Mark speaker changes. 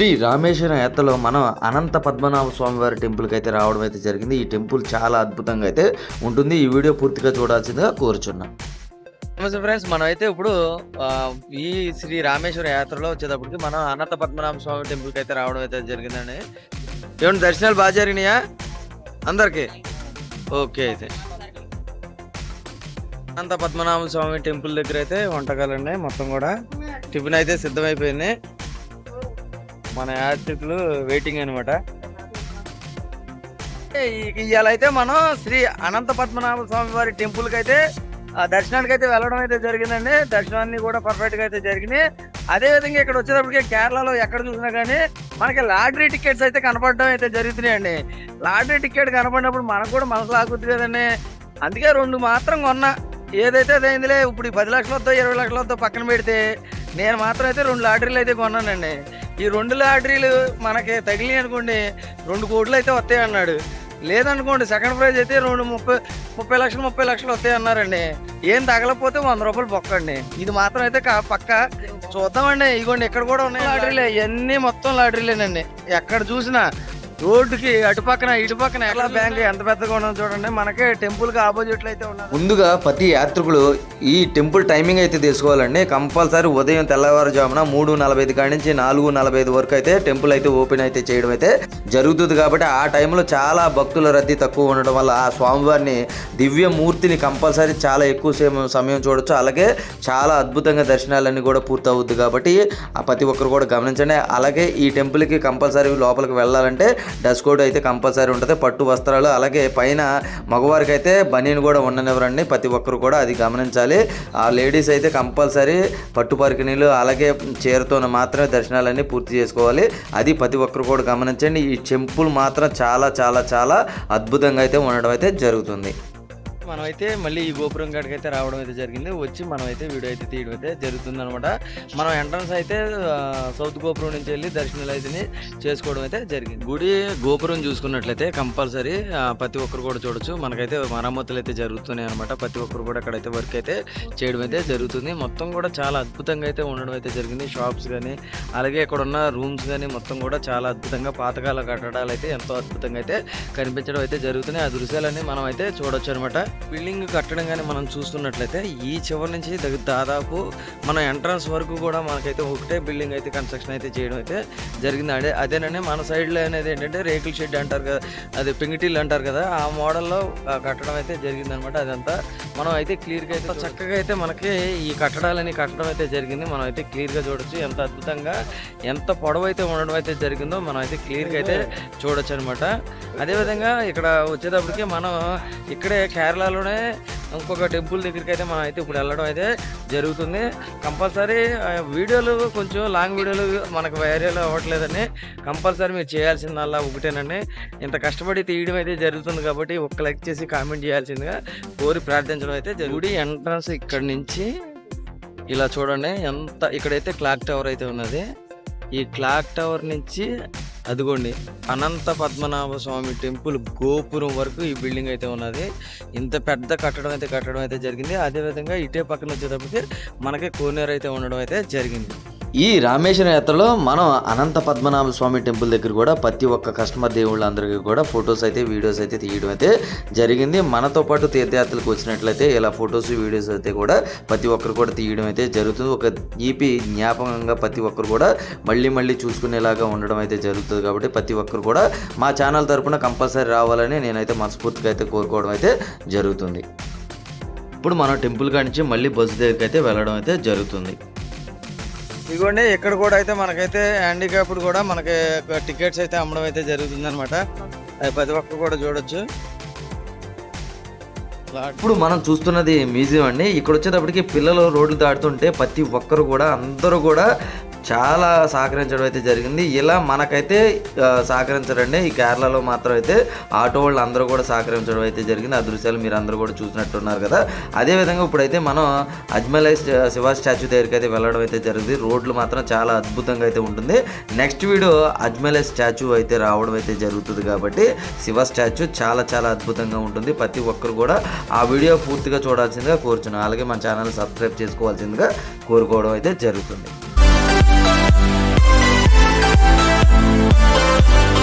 Speaker 1: శ్రీ రామేశ్వరం యాత్రలో మనం అనంత పద్మనాభ స్వామి వారి టెంపుల్కి అయితే రావడం అయితే జరిగింది. ఈ టెంపుల్ చాలా అద్భుతంగా అయితే ఉంటుంది. ఈ వీడియో పూర్తిగా చూడాల్సిందిగా కోరుచున్నాం. నమస్తే ఫ్రెండ్స్ మనం అయితే ఇప్పుడు ఈ శ్రీ రామేశ్వర యాత్రలో వచ్చేటప్పటికి మనం అనంత పద్మనాభ స్వామి టెంపుల్కి అయితే రావడం అయితే జరిగిందండి. ఏమన్నా దర్శనాలు బాగా జరిగినాయా? అందరికీ? ఓకే అయితే. అనంత పద్మనాభ స్వామి టెంపుల్ దగ్గర అయితే వంటకాలండి మొత్తం కూడా. టిఫిన్ అయితే సిద్ధమైపోయింది. మన యాత్రికులు వెయిటింగ్ అనమాట ఇవాళ అయితే మనం శ్రీ అనంత పద్మనాభ స్వామి వారి టెంపుల్కి అయితే ఆ దర్శనానికి అయితే వెళ్ళడం అయితే జరిగిందండి. దర్శనాన్ని కూడా పర్ఫెక్ట్గా అయితే జరిగినాయి. అదే విధంగా ఇక్కడ వచ్చేటప్పటికి కేరళలో ఎక్కడ చూసినా కానీ మనకి లాటరీ టికెట్స్ అయితే కనపడడం అయితే జరుగుతున్నాయండి. లాటరీ టికెట్ కనపడినప్పుడు మనకు కూడా మనసు లాగుతుంది కదండి అందుకే రెండు మాత్రం కొన్నా. ఏదైతే అదైందిలే ఇప్పుడు ఈ పది లక్షలతో ఇరవై లక్షలతో పక్కన పెడితే నేను మాత్రం అయితే రెండు లాటరీలు అయితే కొన్నానండి. ఈ రెండు లాటరీలు మనకి తగిలి అనుకోండి రెండు కోట్లు అయితే వస్తాయి అన్నాడు. లేదనుకోండి సెకండ్ ప్రైజ్ అయితే రెండు ముప్పై ముప్పై లక్షలు ముప్పై లక్షలు వస్తాయి అన్నారండి. ఏం తగలపోతే వంద రూపాయలు బొక్కండి. ఇది మాత్రం అయితే కా- పక్క చూద్దామండి. ఇగోండి ఇక్కడ కూడా ఉన్నాయి లాటరీలే. ఇవన్నీ మొత్తం లాటరీలేనండి. ఎక్కడ చూసినా రోడ్డుకి అటు పక్కన ఇటు పక్కన ఎలా బ్యాంక్ ఎంత పెద్దగా ఉన్నదో చూడండి. మనకి టెంపుల్కి ఆపోజిట్ అయితే ఉన్నది. ముందుగా ప్రతి యాత్రికులు ఈ టెంపుల్ టైమింగ్ అయితే తీసుకోవాలండి కంపల్సరీ ఉదయం తెల్లవారుజామున మూడు నలభై ఐదు కాడి నుంచి నాలుగు నలభై ఐదు వరకు అయితే టెంపుల్ అయితే ఓపెన్ అయితే చేయడం అయితే జరుగుతుంది. కాబట్టి ఆ టైంలో చాలా భక్తుల రద్దీ తక్కువ ఉండడం వల్ల ఆ స్వామివారిని దివ్య మూర్తిని కంపల్సరీ చాలా ఎక్కువ సేమ- సమయం చూడొచ్చు. అలాగే చాలా అద్భుతంగా దర్శనాలన్నీ కూడా పూర్తవుద్ది. కాబట్టి ఆ ప్రతి ఒక్కరు కూడా గమనించండి. అలాగే ఈ టెంపుల్కి కంపల్సరీ లోపలికి వెళ్ళాలంటే డ్రెస్ కోడ్ అయితే కంపల్సరీ ఉంటుంది. పట్టు వస్త్రాలు అలాగే పైన మగవారికి అయితే బనీన్ కూడా ఉండనివ్వరండి. ప్రతి ఒక్కరు కూడా అది గమనించాలి. ఆ లేడీస్ అయితే కంపల్సరీ పట్టు పరికిణీలు అలాగే చీరతో మాత్రమే దర్శనాలన్నీ పూర్తి చేసుకోవాలి. అది ప్రతి ఒక్కరు కూడా గమనించండి. ఈ చెంపులు మాత్రం చాలా చాలా చాలా అద్భుతంగా అయితే ఉండడం అయితే జరుగుతుంది. మనమైతే మళ్ళీ ఈ గోపురం కాడికి అయితే రావడం అయితే జరిగింది. వచ్చి మనం అయితే వీడియో అయితే తీయడం అయితే జరుగుతుంది అనమాట మనం ఎంట్రన్స్ అయితే సౌత్ గోపురం నుంచి వెళ్ళి దర్శనాలు అయితే చేసుకోవడం అయితే జరిగింది. గుడి గోపురం చూసుకున్నట్లయితే కంపల్సరీ ప్రతి ఒక్కరు కూడా చూడొచ్చు. మనకైతే మరమ్మతులు అయితే జరుగుతున్నాయి అనమాట ప్రతి ఒక్కరు కూడా అక్కడైతే వర్క్ అయితే చేయడం అయితే జరుగుతుంది. మొత్తం కూడా చాలా అద్భుతంగా అయితే ఉండడం అయితే జరిగింది. షాప్స్ కానీ అలాగే ఇక్కడ ఉన్న రూమ్స్ కానీ మొత్తం కూడా చాలా అద్భుతంగా పాతకాల కట్టడాలు అయితే ఎంతో అద్భుతంగా అయితే కనిపించడం అయితే జరుగుతున్నాయి. ఆ దృశ్యాలన్నీ మనం అయితే చూడొచ్చు అనమాట బిల్డింగ్ కట్టడం కానీ మనం చూస్తున్నట్లయితే ఈ చివరి నుంచి దగ్గర దాదాపు మన ఎంట్రన్స్ వరకు కూడా మనకైతే ఒకటే బిల్డింగ్ అయితే కన్స్ట్రక్షన్ అయితే చేయడం అయితే జరిగింది. అదే అదేనండి మన సైడ్లో అనేది ఏంటంటే రేకుల షెడ్ అంటారు కదా అది పెంగిటిల్ అంటారు కదా ఆ మోడల్లో కట్టడం అయితే జరిగింది అనమాట అదంతా మనం అయితే క్లియర్గా అయితే చక్కగా అయితే మనకి ఈ కట్టడాలని కట్టడం అయితే జరిగింది. మనం అయితే క్లియర్గా చూడొచ్చు. ఎంత అద్భుతంగా ఎంత పొడవు అయితే ఉండడం అయితే జరిగిందో మనం అయితే క్లియర్గా అయితే చూడొచ్చు అనమాట అదేవిధంగా ఇక్కడ వచ్చేటప్పటికి మనం ఇక్కడే కేరళ కేరళలోనే ఇంకొక టెంపుల్ దగ్గరికి అయితే మనం అయితే ఇప్పుడు వెళ్ళడం అయితే జరుగుతుంది. కంపల్సరీ వీడియోలు కొంచెం లాంగ్ వీడియోలు మనకు వైరల్ అవ్వట్లేదని కంపల్సరీ మీరు చేయాల్సిందల్లా ఒకటేనండి. ఇంత కష్టపడి తీయడం అయితే జరుగుతుంది కాబట్టి ఒక్క లైక్ చేసి కామెంట్ చేయాల్సిందిగా కోరి ప్రార్థించడం అయితే జరుగుడి గుడి ఎంట్రన్స్ ఇక్కడ నుంచి ఇలా చూడండి ఎంత ఇక్కడైతే క్లాక్ టవర్ అయితే ఉన్నది. ఈ క్లాక్ టవర్ నుంచి అదిగోండి అనంత పద్మనాభ స్వామి టెంపుల్ గోపురం వరకు ఈ బిల్డింగ్ అయితే ఉన్నది. ఇంత పెద్ద కట్టడం అయితే కట్టడం అయితే జరిగింది. అదేవిధంగా ఇటే పక్కన వచ్చేటప్పటికి మనకి కోనేరు అయితే ఉండడం అయితే జరిగింది. ఈ రామేశ్వరం యాత్రలో మనం అనంత పద్మనాభ స్వామి టెంపుల్ దగ్గర కూడా ప్రతి ఒక్క కస్టమర్ దేవుళ్ళందరికీ కూడా ఫొటోస్ అయితే వీడియోస్ అయితే తీయడం అయితే జరిగింది. మనతో పాటు తీర్థయాత్రలకు వచ్చినట్లయితే ఇలా ఫొటోస్ వీడియోస్ అయితే కూడా ప్రతి ఒక్కరు కూడా తీయడం అయితే జరుగుతుంది. ఒక ఈపీ జ్ఞాపకంగా ప్రతి ఒక్కరు కూడా మళ్ళీ మళ్ళీ చూసుకునేలాగా ఉండడం అయితే జరుగుతుంది కాబట్టి ప్రతి ఒక్కరు కూడా మా ఛానల్ తరపున కంపల్సరీ రావాలని నేనైతే మనస్ఫూర్తిగా అయితే కోరుకోవడం అయితే జరుగుతుంది. ఇప్పుడు మనం టెంపుల్ కాడి నుంచి మళ్ళీ బస్సు దగ్గరికి అయితే వెళ్ళడం అయితే జరుగుతుంది. ఇదిగోండి ఇక్కడ కూడా అయితే మనకైతే హ్యాండిక్యాప్డ్ కూడా మనకి టికెట్స్ అయితే అమ్మడం అయితే జరుగుతుంది అనమాట అది ప్రతి ఒక్కరు కూడా చూడొచ్చు. ఇప్పుడు మనం చూస్తున్నది మ్యూజియం అండి. ఇక్కడ వచ్చేటప్పటికి పిల్లలు రోడ్లు దాటుతుంటే ప్రతి ఒక్కరు కూడా అందరూ కూడా చాలా సహకరించడం అయితే జరిగింది. ఇలా మనకైతే సహకరించరండి. ఈ కేరళలో మాత్రం అయితే ఆటో వాళ్ళు అందరూ కూడా సహకరించడం అయితే జరిగింది. ఆ దృశ్యాలు మీరు అందరూ కూడా చూసినట్టున్నారు కదా. అదేవిధంగా ఇప్పుడైతే మనం అజ్మలై శివ స్టాచ్యూ దగ్గరికి అయితే వెళ్ళడం అయితే జరిగింది. రోడ్లు మాత్రం చాలా అద్భుతంగా అయితే ఉంటుంది. నెక్స్ట్ వీడియో అజ్మలై స్టాచ్యూ అయితే రావడం అయితే జరుగుతుంది కాబట్టి శివ స్టాచ్యూ చాలా చాలా అద్భుతంగా ఉంటుంది. ప్రతి ఒక్కరు కూడా ఆ వీడియో పూర్తిగా చూడాల్సిందిగా కోరుచున్నాను. అలాగే మన ఛానల్ సబ్స్క్రైబ్ చేసుకోవాల్సిందిగా కోరుకోవడం అయితే జరుగుతుంది. Thank you.